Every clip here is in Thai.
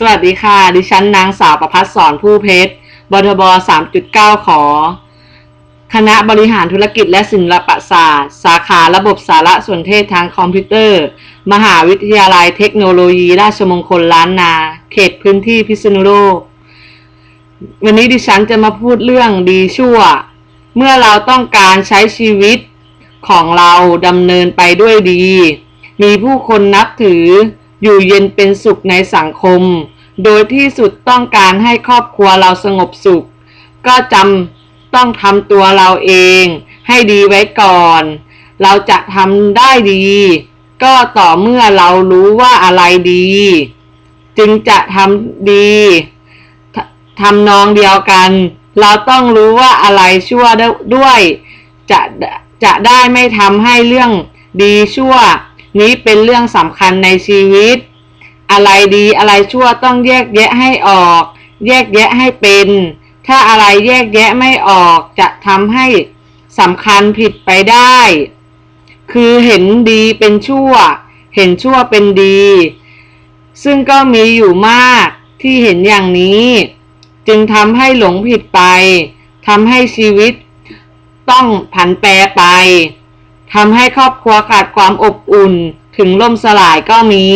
สวัสดีค่ะ ดิฉันนางสาวประพัฒสอนผู้เพชรบทบ3.9 ขอ คณะบริหารธุรกิจและศิลปศาสตร์ สาขาระบบสารสนเทศทางคอมพิวเตอร์ มหาวิทยาลัยเทคโนโลยี ราชมงคลล้านนา เขตพื้นที่พิษณุโลก วันนี้ดิฉันจะมาพูดเรื่องดีชั่ว เมื่อเราต้องการใช้ชีวิตของเราดำเนินไปด้วยดี มีผู้คนนับถือ อยู่เย็นเป็นสุขในสังคม โดยที่สุดต้องการให้ครอบครัวเราสงบสุข ก็จำต้องทำตัวเราเอง ให้ดีไว้ก่อน เราจะทำได้ดี ก็ต่อเมื่อเรารู้ว่าอะไรดี จึงจะทำดีทำนองเดียวกัน เราต้องรู้ว่าอะไรชั่วด้วย จะจะได้ไม่ทำให้เรื่องดีชั่ว นี้เป็นเรื่องสำคัญในชีวิต อะไรดีอะไรชั่วต้องแยกแยะให้ออก แยกแยะให้เป็น ถ้าอะไรแยกแยะไม่ออกจะทำให้สำคัญผิดไปได้ คือเห็นดีเป็นชั่ว เห็นชั่วเป็นดี ซึ่งก็มีอยู่มากที่เห็นอย่างนี้ จึงทำให้หลงผิดไปทำให้ชีวิตต้องผันแปรไป ทำให้ครอบครัวขาดความอบอุ่นถึงล่มสลายก็มี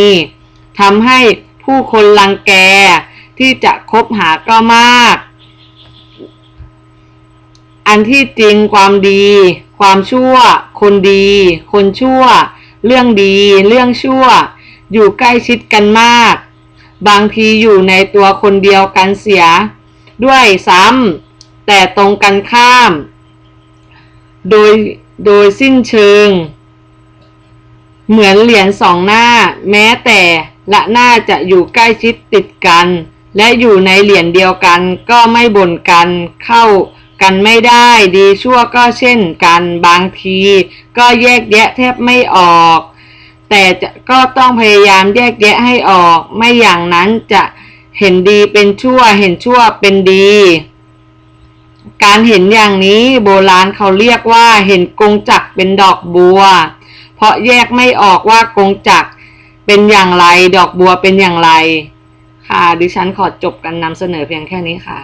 ทำให้ผู้คนรังแกที่จะคบหาก็มาก อันที่จริงความดี ความชั่ว คนดี คนชั่ว เรื่องดี เรื่องชั่ว อยู่ใกล้ชิดกันมาก บางทีอยู่ในตัวคนเดียวกันเสีย ด้วยซ้ำแต่ตรงกันข้าม โดย โดยสิ้นเชิง เหมือนเหรียญสองหน้า แม้แต่ละหน้าจะอยู่ใกล้ชิดติดกัน และอยู่ในเหรียญเดียวกันก็ไม่บ่นกันเข้ากันไม่ได้ดีชั่วก็เช่นกันบางที ก็แยกแยะแทบไม่ออก แต่ก็ต้องพยายามแยกแยะให้ออก ไม่อย่างนั้นจะเห็นดีเป็นชั่วเห็นชั่วเป็นดี การเห็นอย่างนี้โบราณเขาเรียกว่าเห็นกงจักเป็นดอกบัว เพราะแยกไม่ออกว่ากงจักเป็นอย่างไร ดอกบัวเป็นอย่างไร ค่ะ ดิฉันขอจบการนำเสนอเพียงแค่นี้ค่ะ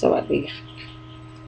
สวัสดีค่ะ